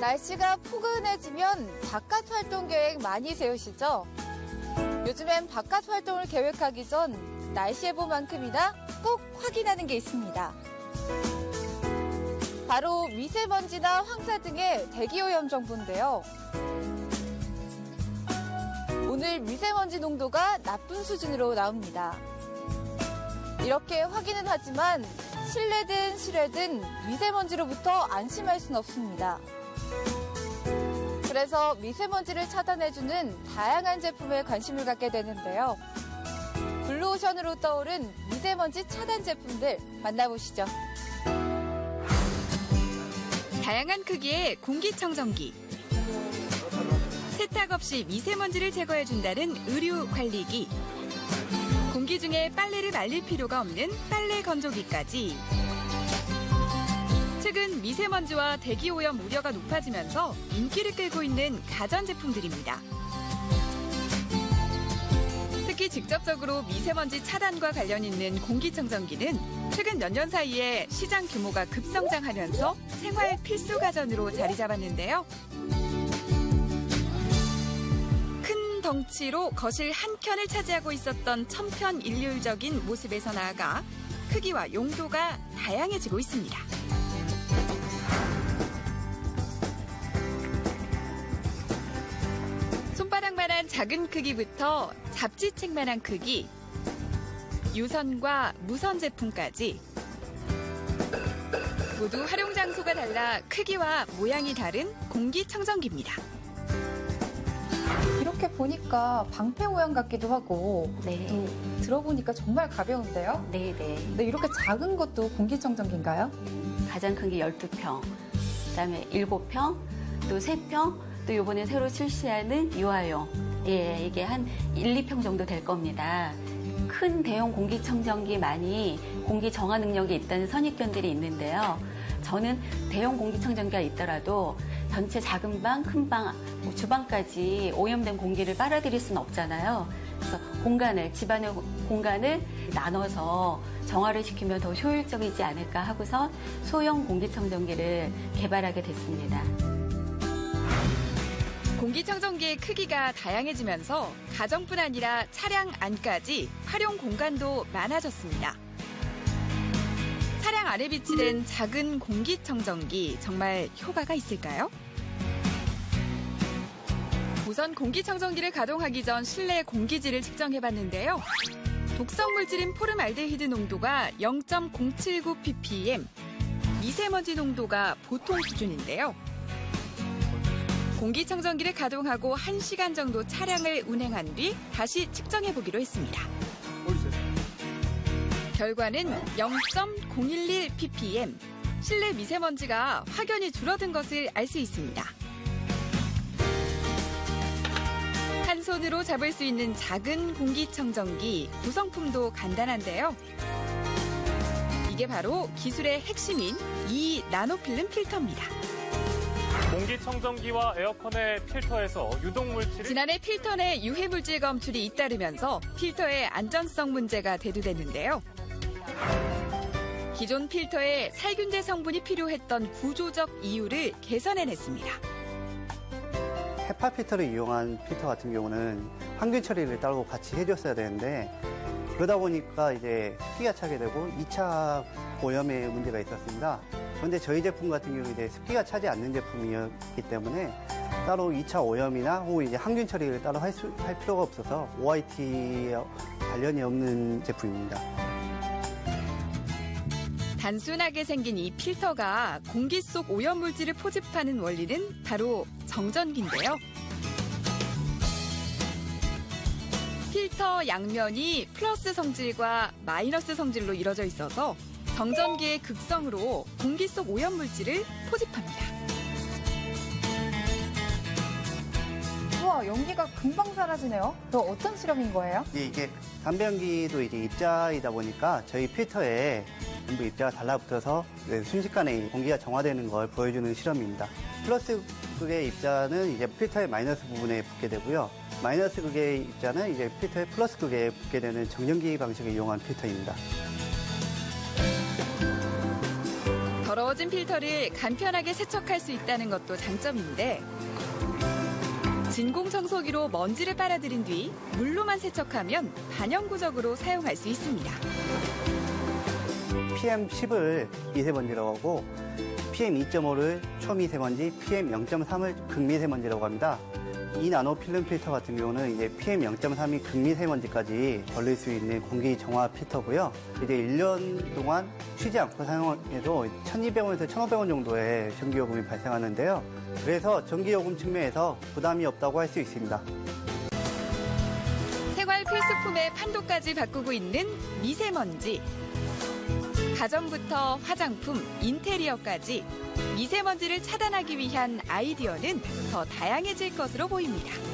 날씨가 포근해지면 바깥 활동 계획 많이 세우시죠? 요즘엔 바깥 활동을 계획하기 전 날씨 예보만큼이나 꼭 확인하는 게 있습니다. 바로 미세먼지나 황사 등의 대기오염 정보인데요. 오늘 미세먼지 농도가 나쁜 수준으로 나옵니다. 이렇게 확인은 하지만 실내든 실외든 미세먼지로부터 안심할 수는 없습니다. 그래서 미세먼지를 차단해주는 다양한 제품에 관심을 갖게 되는데요. 블루오션으로 떠오른 미세먼지 차단 제품들 만나보시죠. 다양한 크기의 공기청정기. 세탁 없이 미세먼지를 제거해준다는 의류 관리기. 공기 중에 빨래를 말릴 필요가 없는 빨래 건조기까지. 최근 미세먼지와 대기 오염 우려가 높아지면서 인기를 끌고 있는 가전제품들입니다. 특히 직접적으로 미세먼지 차단과 관련 있는 공기청정기는 최근 몇 년 사이에 시장 규모가 급성장하면서 생활 필수 가전으로 자리 잡았는데요. 큰 덩치로 거실 한 켠을 차지하고 있었던 천편일률적인 모습에서 나아가 크기와 용도가 다양해지고 있습니다. 작은 크기부터 잡지책만한 크기, 유선과 무선 제품까지 모두 활용 장소가 달라 크기와 모양이 다른 공기청정기입니다. 이렇게 보니까 방패 모양 같기도 하고 네. 또 들어보니까 정말 가벼운데요. 네, 네. 근데 이렇게 작은 것도 공기청정기인가요? 가장 큰 게 12평, 그다음에 7평, 또 3평, 또 요번에 새로 출시하는 유아용. 예, 이게 한 1, 2평 정도 될 겁니다. 큰 대형 공기청정기 많이 공기 정화 능력이 있다는 선입견들이 있는데요. 저는 대형 공기청정기가 있더라도 전체 작은 방, 큰 방, 뭐 주방까지 오염된 공기를 빨아들일 수는 없잖아요. 그래서 공간을, 집안의 공간을 나눠서 정화를 시키면 더 효율적이지 않을까 하고서 소형 공기청정기를 개발하게 됐습니다. 공기청정기의 크기가 다양해지면서 가정뿐 아니라 차량 안까지 활용 공간도 많아졌습니다. 차량 안에 비치된 작은 공기청정기 정말 효과가 있을까요? 우선 공기청정기를 가동하기 전 실내 공기질을 측정해봤는데요. 독성 물질인 포름알데히드 농도가 0.079 ppm, 미세먼지 농도가 보통 수준인데요. 공기청정기를 가동하고 1시간 정도 차량을 운행한 뒤 다시 측정해 보기로 했습니다. 결과는 0.011 ppm. 실내 미세먼지가 확연히 줄어든 것을 알 수 있습니다. 한 손으로 잡을 수 있는 작은 공기청정기, 구성품도 간단한데요. 이게 바로 기술의 핵심인 이 나노필름 필터입니다. 공기청정기와 에어컨의 필터에서 유독물질이 지난해 필터 내 유해물질 검출이 잇따르면서 필터의 안전성 문제가 대두됐는데요. 기존 필터에 살균제 성분이 필요했던 구조적 이유를 개선해냈습니다. 헤파 필터를 이용한 필터 같은 경우는 항균 처리를 따로 같이 해줬어야 되는데 그러다 보니까 이제 습기가 차게 되고 2차 오염의 문제가 있었습니다. 그런데 저희 제품 같은 경우 이제 습기가 차지 않는 제품이었기 때문에 따로 2차 오염이나 혹은 이제 항균 처리를 따로 할, 수- 할 필요가 없어서 OIT 관련이 없는 제품입니다. 단순하게 생긴 이 필터가 공기 속 오염 물질을 포집하는 원리는 바로 정전기인데요. 필터 양면이 플러스 성질과 마이너스 성질로 이루어져 있어서 정전기의 극성으로 공기 속 오염물질을 포집합니다. 우와, 연기가 금방 사라지네요. 또 어떤 실험인 거예요? 이제 이게 담배 연기도 이제 입자이다 보니까 저희 필터에 전부 입자가 달라붙어서 네, 순식간에 공기가 정화되는 걸 보여주는 실험입니다. 플러스 극의 입자는 이제 필터의 마이너스 부분에 붙게 되고요. 마이너스 극의 입자는 이제 필터의 플러스 극에 붙게 되는 정전기 방식을 이용한 필터입니다. 더러워진 필터를 간편하게 세척할 수 있다는 것도 장점인데 진공 청소기로 먼지를 빨아들인 뒤 물로만 세척하면 반영구적으로 사용할 수 있습니다. PM10을 미세먼지라고 하고 PM2.5를 초미세먼지, PM0.3을 극미세먼지라고 합니다. 이 나노 필름 필터 같은 경우는 이제 PM0.3이 극미 세먼지까지 걸릴 수 있는 공기 정화 필터고요. 이제 1년 동안 쉬지 않고 사용해도 1,200원에서 1,500원 정도의 전기요금이 발생하는데요. 그래서 전기요금 측면에서 부담이 없다고 할 수 있습니다. 생활 필수품의 판도까지 바꾸고 있는 미세먼지. 가전부터 화장품, 인테리어까지 미세먼지를 차단하기 위한 아이디어는 더 다양해질 것으로 보입니다.